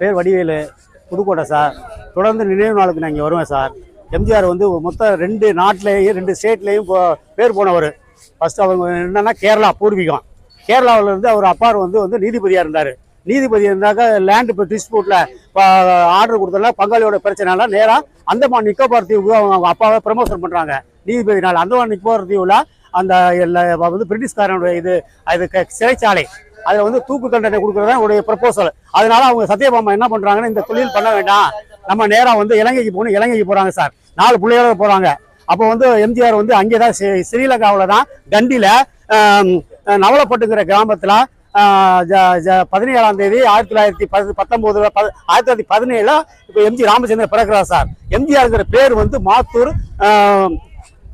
பேர் வடிவேலு புதுக்கோட்டை சார் தொடர்ந்து நினைவு நாளுக்கு நான் இங்கே வருவேன் சார் எம்ஜிஆர் வந்து மொத்தம் ரெண்டு நாட்டிலேயும் ரெண்டு ஸ்டேட்லேயும் பேர் போனவர். ஃபஸ்ட்டு அவங்க என்னென்னா கேரளா பூர்வீகம். கேரளாவில் இருந்து அவர் அப்பார் வந்து வந்து நீதிபதியாக இருந்தார். நீதிபதி இருந்தாக்க லேண்டு இப்போ டிஸ்பியூட்டில் ஆர்டர் கொடுத்தனால பங்காளியோட பிரச்சனைனால நேராக அந்தமான் நிக்கோபார் தீவுக்கு அவங்க அவங்க அப்பாவை ப்ரமோஷன் பண்ணுறாங்க நீதிபதினால் அந்தமான் நிக்கோபார் தீவில் அந்த வந்து பிரிட்டிஷ்காரனுடைய இது அது சிறைச்சாலை. அதில் வந்து தூக்கு தண்டனை கொடுக்குறது தான் உடைய ப்ரப்போசல் அதனால அவங்க சத்யபாமா என்ன பண்ணுறாங்கன்னா இந்த தொழில் பண்ண வேண்டாம். நம்ம நேராக வந்து இலங்கைக்கு போகணும். இலங்கைக்கு போகிறாங்க சார். நாலு பிள்ளைகளோட போகிறாங்க அப்போ வந்து எம்ஜிஆர் வந்து அங்கே தான் ஸ்ரீலங்காவில் தான் கண்டியில் நவலப்பட்டுங்கிற கிராமத்தில் பதினேழாம் தேதி ஆயிரத்தி தொள்ளாயிரத்தி பத்து பத்தொம்போது ஆயிரத்தி தொள்ளாயிரத்தி பதினேழுல இப்போ எம்ஜி ராமச்சந்திரன் பிறக்கிறார் சார். எம்ஜிஆருங்கிற பேர் வந்து மாத்தூர்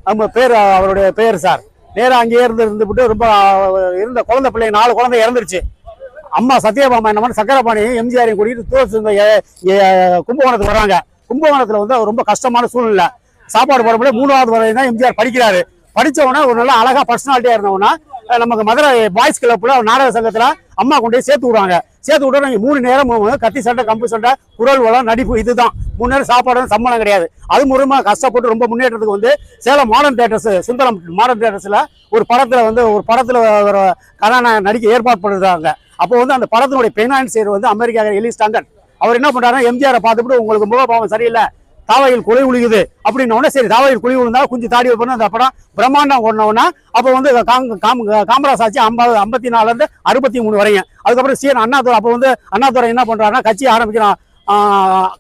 நம்ம பேர் அவருடைய பேர் சார். நேராக அங்கேயே இருந்து இருந்துவிட்டு ரொம்ப இருந்த குழந்தை பிள்ளைங்க நாலு குழந்தை இறந்துருச்சு. அம்மா சத்யபாமா என்ன பண்ண சக்கரபாணியும் எம்ஜிஆரையும் கூட்டிகிட்டு தூரத்து இந்த கும்பகோணத்துக்கு வராங்க கும்பகோணத்தில் வந்து ரொம்ப கஷ்டமான சூழ்நிலை. சாப்பாடு போடும்போது மூணாவது வரையும் தான் எம்ஜிஆர் படிக்கிறாரு. படிச்ச ஒரு நல்ல அழகாக பர்சனாலிட்டியாக இருந்தவொன்னா நமக்கு மதுரை பாய்ஸ் கிளப்பில் நாடக சங்கத்தில் அம்மா கொண்டு போய் சேர்த்து விடுவாங்க. சேர்த்து விட்டு நாங்க மூணு நேரம் கத்தி சண்டை கம்பு சண்டை குரல் வளம் நடிப்பு இதுதான். மூணு நேரம் சாப்பாடு சம்பளம் கிடையாது. அது மூலமாக கஷ்டப்பட்டு ரொம்ப முன்னேற்றத்துக்கு வந்து Salem modern theatres Sundaram modern தேட்டர்ஸில் ஒரு படத்தில் வந்து ஒரு படத்தில் ஒரு கதாநாயகன் நடிக்க ஏற்பாடு பண்ணுறாங்க அப்போ வந்து அந்த படத்தினுடைய பெனான்சியர் வந்து அமெரிக்கா எலி ஸ்டாண்டர்ட் அவர் என்ன பண்ணுறாருன்னா எம்ஜிஆரை பார்த்துட்டு உங்களுக்கு முகபாவம் சரியில்லை. தாவையில் குலை உழுகுது அப்படின்ன உடனே சரி தாவையில் குழி விழுந்தா குஞ்சு தாடி வைப்பணும் அந்த படம் பிரம்மாண்டம் ஓடினோன்னா அப்போ வந்து காங் காம் காமராஜ் ஆட்சி ஐம்பது ஐம்பத்தி நாலுலேருந்து அறுபத்தி மூணு வரையும். அதுக்கப்புறம் சீன் அண்ணாதுரை அப்போ வந்து அண்ணாதுரை என்ன பண்ணுறாருன்னா கட்சி ஆரம்பிக்கிறான்.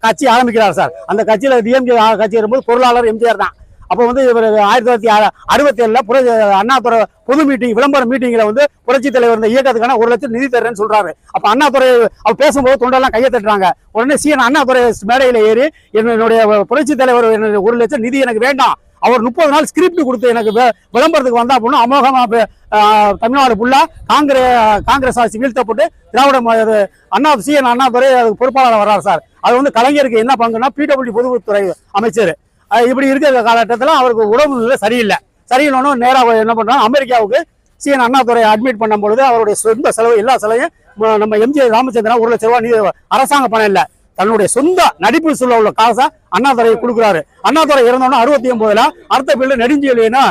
கட்சி ஆரம்பிக்கிறார் சார். அந்த கட்சியில் டிஎம்கே கட்சி வரும்போது பொருளாளர் எம்ஜிஆர் தான். அப்போ வந்து இவர் ஆயிரத்தி தொள்ளாயிரத்தி அறுபத்தி ஏழுல புர அண்ணாதுறை பொது மீட்டிங் விளம்பர மீட்டிங்கில் வந்து புரட்சி தலைவர் இந்த இயக்கத்துக்கான ஒரு லட்சம் நிதி தர்றேன்னு சொல்றாரு. அப்போ அண்ணாதுறை அவர் பேசும்போது தொண்டெல்லாம் கையை தட்டுறாங்க. உடனே சீன் அண்ணாதுறை மேடையில் ஏறி என்னுடைய புரட்சி தலைவர் என்னுடைய ஒரு லட்சம் நிதி எனக்கு வேண்டாம். அவர் முப்பது நாள் ஸ்கிரிப்ட் கொடுத்து எனக்கு விளம்பரத்துக்கு வந்தா அப்படின்னா அமோகமா தமிழ்நாடு ஃபுல்லா காங்கிரஸ் காங்கிரஸ் ஆட்சி வீழ்த்தப்பட்டு திராவிட அண்ணா இது அண்ணா சிஎன் அண்ணாதுரை அதுக்கு பொறுப்பாளர் வர்றார் சார். அது வந்து கலைஞருக்கு என்ன பங்குன்னா பிடபிள்யூ பொதுத்துறை அமைச்சர். இப்படி இருக்கிற காலகட்டத்தில் அவருக்கு உடம்பு நிலை சரியில்லை. சரியில்லைன்னு நேராக என்ன பண்ணுறாங்க அமெரிக்காவுக்கு சிஎன் அண்ணாதுரை அட்மிட் பண்ணும் பொழுது அவருடைய சொந்த செலவு எல்லா செலவையும் நம்ம எம்ஜி ராமச்சந்திரன் ஒரு லட்ச ரூபா நீ அரசாங்க பணம் இல்லை. தன்னுடைய சொந்த நடிப்பு சொல்ல உள்ள காசை அண்ணாதுரை கொடுக்குறாரு. அண்ணாதுரை இறந்தோன்னா அறுபத்தி ஒன்பதுல அடுத்த ஃபீல்டு நெடுஞ்செழியனா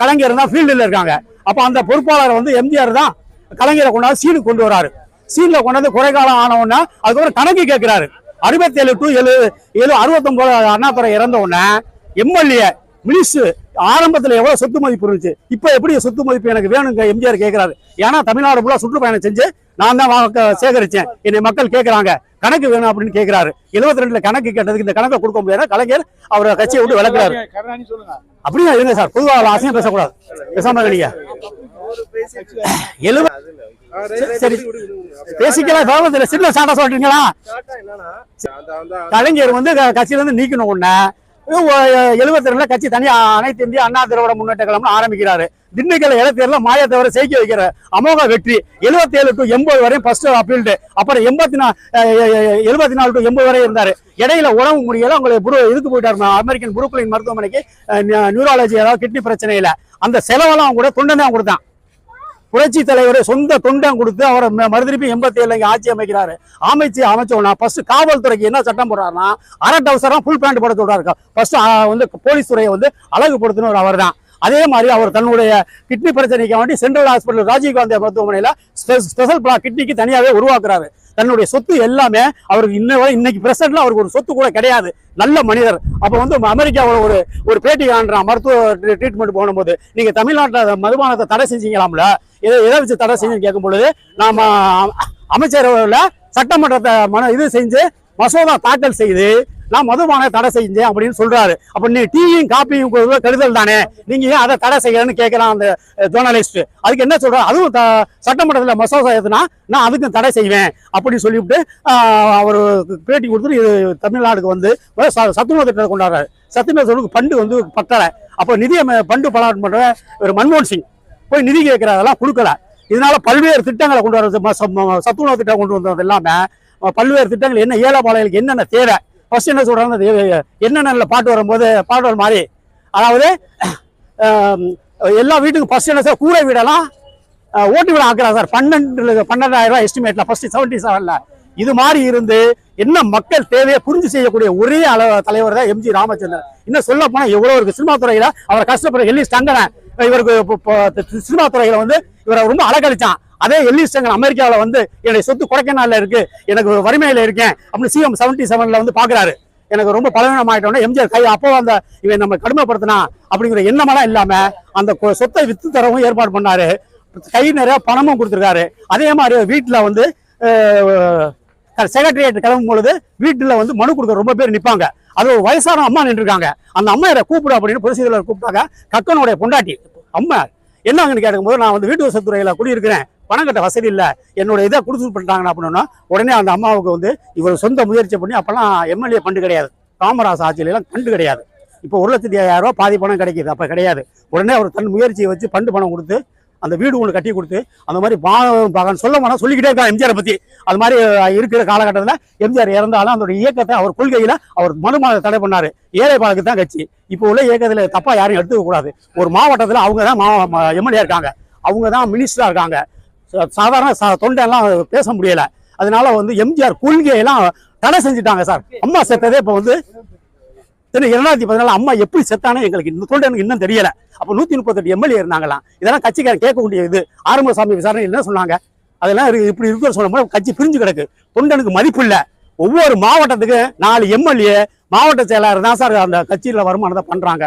கலைஞர் தான் ஃபீல்டில் இருக்காங்க. அப்போ அந்த பொறுப்பாளர் வந்து எம்ஜிஆர் தான் கலைஞரை கொண்டாந்து சீனுக்கு கொண்டு வராரு. சீனில் கொண்டாந்து குறைகாலம் ஆன அதுக்கப்புறம் கணக்கு கேட்குறாரு. அறுபத்தேழு டு எழு ஏழு அறுபத்தொன்பது அண்ணாதுரை இறந்த உடனே எம்எல்ஏ மினிஸ்டர் ஆரம்பத்துல எவ்வளவு சொத்து மதிப்பு இருந்துச்சு? இப்ப எப்படி சொத்து மதிப்பு எனக்கு வேணுங்க எம்ஜிஆர் கேட்கிறாரு ஏன்னா தமிழ்நாடு ஃபுல்லா சுற்றுப்பயணம் செஞ்சு நான் தான் சேகரிச்சேன். என்னை மக்கள் கேட்கறாங்க கணக்கு வேணும் அப்படின்னு கேட்கிறாரு எழுபத்தி ரெண்டுல கணக்கு கேட்டதுக்கு இந்த கணக்கை கொடுக்க முடியாது கலைஞர் அவர் கட்சியை விட்டு விளக்குறாரு அப்படியே இருங்க சார். பொதுவாக அசியம் பேசக்கூடாது. பேசாம நீங்க. எழுபது சரி பேசிக்கலாம் கவனத்துல சின்ன சாட்டா சொல்றீங்களா? கலைஞர் வந்து கட்சியில இருந்து நீக்கணும் உடனே எழுபத்தி ரெண்டுல கட்சி தனியா அனைத்து இந்திய அண்ணா திராவிட முன்னேற்ற கழகம்னு ஆரம்பிக்கிறாரு. திண்டுக்கல் இலத்தேர்ல மாய தவிர செய்கி வைக்கிற அமோக வெற்றி. எழுபத்தி ஏழு டு எண்பது வரையும் ஃபர்ஸ்ட் அப்பீல்டு அப்புறம் எண்பத்தி நாலு எழுபத்தி நாலு டு எண்பது வரை இருந்தாரு. இடையில உடம்பு முடியல உங்களுக்கு புரு இதுக்கு போயிட்டாரு அமெரிக்கன் புருக்லின் மருத்துவமனைக்கு நியூராலஜி அதாவது கிட்னி பிரச்சனையில. அந்த செலவெல்லாம் கூட தொண்டன் தான் கொடுத்தான். புரட்சி தலைவரை சொந்த தொண்டம் கொடுத்து அவரை மறுதிருப்பி எண்பத்தி ஏழுல ஆட்சி அமைக்கிறாரு. அமைச்சு அமைச்சோன்னா ஃபர்ஸ்ட் காவல்துறைக்கு என்ன சட்டம் போடுறாருன்னா அரட் அவசரம் ஃபுல் பேண்ட் போட சொல்றாரு. ஃபர்ஸ்ட் வந்து போலீஸ் துறையை வந்து அழகுபடுத்தினவர் அவர் தான் அதே மாதிரி அவர் தன்னுடைய கிட்னி பிரச்சனைக்கு வேண்டி சென்ட்ரல் ஹாஸ்பிட்டல் ராஜீவ்காந்தி மருத்துவமனையில் ஸ்பெஷல் கிட்னிக்கு தனியாகவே உருவாக்குறாரு. தன்னுடைய சொத்து எல்லாமே அவருக்கு இன்ன வரை இன்னைக்கு பிரசன்ட்ல அவருக்கு ஒரு சொத்து கூட கிடையாது. நல்ல மனிதர். அப்போ வந்து அமெரிக்காவோட ஒரு ஒரு பேட்டி காண்றான் மருத்துவ ட்ரீட்மெண்ட் போகும்போது நீங்க தமிழ்நாட்டில் மதுபானத்தை தடை செஞ்சீங்களாம்ல? எதை எதை வச்சு தடை செஞ்சு கேட்கும் பொழுது நாம அமைச்சரவையில் சட்டமன்றத்தை மன இது செஞ்சு மசோதா தாக்கல் செய்து நான் மதுபானை தடை செஞ்சேன் அப்படின்னு சொல்றாரு. அப்ப நீ டீயும் காப்பியும் கெடுதல் தானே? நீங்க ஏன் அதை தடை செய்யறன்னு கேட்கிறான் அந்த ஜேர்னலிஸ்ட் அதுக்கு என்ன சொல்ற? அதுவும் த- மசோதா எதுனா நான் அதுக்கும் தடை செய்வேன் அப்படின்னு சொல்லிவிட்டு அவர் பேட்டி கொடுத்துட்டு இது தமிழ்நாடுக்கு வந்து ச- சத்துணவு திட்டத்தை கொண்டாடுறாரு. சத்துணவு திட்டத்துக்கு பண்டு வந்து பத்தலை. அப்போ நிதியை பண்டு பலாட் பண்ற ஒரு மன்மோகன் சிங். போய் நிதி கேட்கறதெல்லாம் கொடுக்கல. இதனால பல்வேறு திட்டங்களை கொண்டு வரது சத்துணவு திட்டம் கொண்டு வந்தது எல்லாமே பல்வேறு திட்டங்கள் என்ன ஏழை என்னென்ன தேவை? ஃபர்ஸ்ட் என்ன சொல்கிறாங்க என்னென்ன என்னென்ன பாட்டு வரும்போது பாடல் மாதிரி. அதாவது எல்லா வீட்டுக்கும் ஃபர்ஸ்ட் என்ன சார் கூரை வீடெல்லாம் ஓட்டு வீடு ஆக்குறாங்க சார் பன்னெண்டு பன்னெண்டாயிரம் ரூபாய் எஸ்டிமேட்டில் ஃபர்ஸ்ட் செவன்டி செவனில் இது மாதிரி இருந்து என்ன மக்கள் தேவையை புரிஞ்சு செய்யக்கூடிய ஒரே அளவு தலைவர் தான் எம்ஜி ராமச்சந்திரன். இன்னும் சொல்ல போனால் எவ்வளோ இருக்கு? சினிமா துறையில் அவர் கஷ்டப்படுற எல்லிஸ் டங்கன இவருக்கு இப்போ- சினிமா துறையில் வந்து இவரை ரொம்ப அலக்கழிச்சான் அதே எல்லிஸ் டங்கன் அமெரிக்காவில் வந்து என்னுடைய சொத்து கொடைக்கானலில் இருக்கு எனக்கு வறுமையில் இருக்கேன் அப்படின்னு சிஎம் செவன்டி செவன்ல வந்து பார்க்குறாரு எனக்கு ரொம்ப பலவீனமாயிட்டோம்னா எம்ஜிஆர் கை அப்போ அந்த இவன் நம்ம கடுமைப்படுத்தினா அப்படிங்கிற எண்ணமெல்லாம் இல்லாமல் அந்த கொ- சொத்தை வித்து தரவும் ஏற்பாடு பண்ணாரு. கை நிறைய பணமும் கொடுத்துருக்காரு. அதே மாதிரி வீட்டில் வந்து செக்ரட்டரியேட் கிளம்பும் பொழுது வீட்டில் வந்து மனு கொடுக்க ரொம்ப பேர் நிற்பாங்க அது ஒரு வயசான அம்மா நின்றுருக்காங்க. அந்த அம்மையரை கூப்பிடு அப்படின்னு பொதுச்செயலாளர் கூப்பிட்டாங்க. கக்கனுடைய பொண்டாட்டி அம்மா என்னங்கன்னு கேட்கும்போது நான் வந்து வீட்டு வசதித்துறையில குடியிருக்கிறேன். பணம் கட்ட வசதி இல்லை. என்னோட இதை கொடுத்து பண்ணிட்டாங்க அப்படின்னா உடனே அந்த அம்மாவுக்கு வந்து இவர் சொந்த முயற்சி பண்ணி அப்போல்லாம் எம்எல்ஏ ஃபண்டு கிடையாது. காமராஜ் ஆட்சியிலாம் எல்லாம் கிடையாது. இப்போ ஒரு லட்சத்தி ஐயாயிரம் ரூபா பாதி பணம் கிடைக்குது. அப்போ கிடையாது. உடனே அவர் தன் முயற்சியை வச்சு ஃபண்டு பணம் கொடுத்து அந்த வீடு ஒன்று கட்டி கொடுத்து அந்த மாதிரி பாகம் பாகம் சொல்ல போனால் சொல்லிக்கிட்டே இருக்காங்க எம்ஜிஆரை பற்றி அது மாதிரி இருக்கிற காலகட்டத்தில் எம்ஜிஆர் இறந்தாலும் அதோட இயக்கத்தை அவர் கொள்கையில் அவர் மனுமாத தடை பண்ணார். ஏழை பாலுக்கு தான் கட்சி. இப்போ உள்ள இயக்கத்தில் தப்பாக யாரும் எடுத்துக்க கூடாது. ஒரு மாவட்டத்தில் அவங்க தான் மா எம்எல்ஏ இருக்காங்க. அவங்க தான் மினிஸ்டராக இருக்காங்க. சாதாரண தொண்டெல்லாம் பேச முடியல. அதனால வந்து எம்ஜிஆர் கொள்கையெல்லாம் தடை செஞ்சுட்டாங்க சார். அம்மா செத்ததே இப்போ வந்து இரண்டாயிரத்தி பதினாலு அம்மா எப்படி செத்தானே எங்களுக்கு இந்த தொண்டை எனக்கு இன்னும் தெரியல. அப்போ நூத்தி முப்பத்தெட்டு எம்எல்ஏ இருந்தாங்களாம். இதெல்லாம் கட்சிக்காரன் கேட்க வேண்டிய இது. ஆரம்பசாமி விசாரணை என்ன சொன்னாங்க? அதெல்லாம் இப்படி இருக்கிற சொன்ன கட்சி பிரிஞ்சு கிடக்கு. தொண்டனுக்கு மதிப்பு இல்ல. ஒவ்வொரு மாவட்டத்துக்கு நாலு எம்எல்ஏ மாவட்ட செயலாளர் தான் சார் அந்த கட்சியில் வருமானத்தை பண்றாங்க.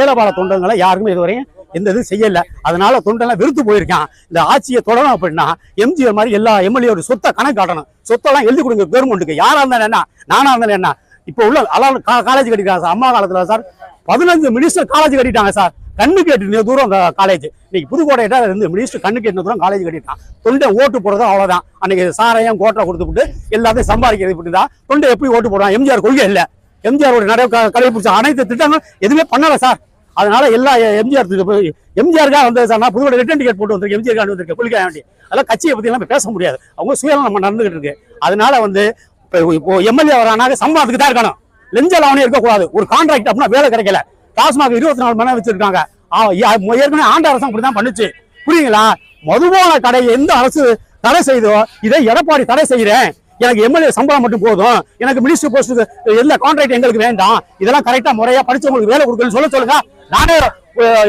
ஏலபால தொண்டங்களை யாருமே இதுவரையும் எந்த இதுவும் செய்யல. அதனால தொண்டெல்லாம் வெறுத்து போயிருக்கான். இந்த ஆட்சியை தொடரணும் அப்படின்னா எம்ஜிஆர் மாதிரி எல்லா எம்எல்ஏ சொத்தை கணக்கு காட்டணும். சொத்தெல்லாம் எழுதி கொடுங்க கவர்மெண்ட்டுக்கு. யாரா இருந்தாலும் என்ன? நானா இருந்தாலும் என்ன? இப்போ உள்ள அலால் காலேஜ் கட்டிட்டாங்க சார். அம்மா காலத்தில் சார் பதினஞ்சு மினிஸ்டர் காலேஜ் கட்டிட்டாங்க சார். கண்ணு கேட்டு தூரம் காலேஜ் இன்னைக்கு புதுக்கோட்டையிட்ட இருந்து மினிஸ்டர் கண்ணு கேட்டு தூரம் காலேஜ் கட்டிட்டான். தொண்டை ஓட்டு போடுறது அவ்வளவுதான். அன்னைக்கு சாரையும் கோட்டை கொடுத்துட்டு எல்லாத்தையும் சம்பாதிக்கிறது இப்படி தான் தொண்டை எப்படி ஓட்டு போடுறான் எம்ஜிஆர் கொள்கை இல்லை எம்ஜிஆர் ஒரு நிறைய கடைபிடிச்ச அனைத்து திட்டங்களும் எதுவுமே பண்ணலை சார். அதனால எல்லா எம்ஜிஆர் எம்ஜிஆருக்காக வந்தது சார் நான் புதுக்கோட்டை ரிட்டன் டிக்கெட் போட்டு வந்திருக்கேன் எம்ஜிஆர் வந்திருக்கேன் கொள்கை வேண்டி அதெல்லாம் கட்சியை பத்தி நம்ம பேச முடியாது. அவங்க சுயநலம் நம்ம நடந்துகிட்டு இருக்கு. அதனால வந்து இப்போ இப்போ எம்எல்ஏ வரானாக சம்பளத்துக்கு தான் இருக்கணும். லெஞ்ச அவனே இருக்கக்கூடாது. ஒரு கான்ட்ராக்ட் அப்படின்னா வேலை கிடைக்கல. டாஸ்மாக் இருபத்தி நாலு மணி நேரம் வச்சிருக்காங்க. ஆ, யா- ஏற்கனவே ஆண்ட அரசு அப்படிதான் பண்ணுச்சு. புரியுங்களா மதுபான கடை எந்த அரசு தடை செய்தோ இதை எடப்பாடி தடை செய்யறேன். எனக்கு எம்எல்ஏ சம்பளம் மட்டும் போதும். எனக்கு மினிஸ்டர் போஸ்ட் எல்லா கான்ட்ராக்ட் எங்களுக்கு வேண்டாம். இதெல்லாம் கரெக்டா முறையா படிச்சவங்களுக்கு வேலை கொடுக்கணும்னு சொல்ல சொல்லுங்க. நானே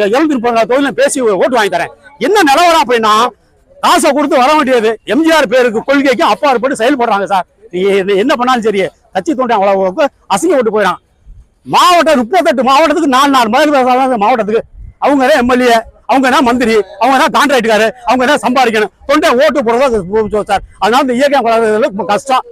எழுந்திருப்பாங்க தொழில பேசி ஓட்டு வாங்கி தரேன். என்ன நிலவரம் அப்படின்னா காசை கொடுத்து வர வேண்டியது எம்ஜிஆர் பேருக்கு கொள்கைக்கு அப்பாற்பட்டு செயல்படுறாங்க சார். என்ன- என்ன பண்ணாலும் சரி கட்சி தோண்டி அவ்வளவு அசிங்க விட்டு போயிடான் மாவட்டம் முப்பத்தெட்டு மாவட்டத்துக்கு நாலு நாலு மதுரை மாவட்டத்துக்கு. அவங்க தான் எம்எல்ஏ அவங்க தான் மந்திரி அவங்க தான் கான்ட்ராக்டுக்காரு அவங்க தான் சம்பாதிக்கணும். தொண்டை ஓட்டு போடுறதா சார். அதனால இந்த இயக்கம் கஷ்டம்.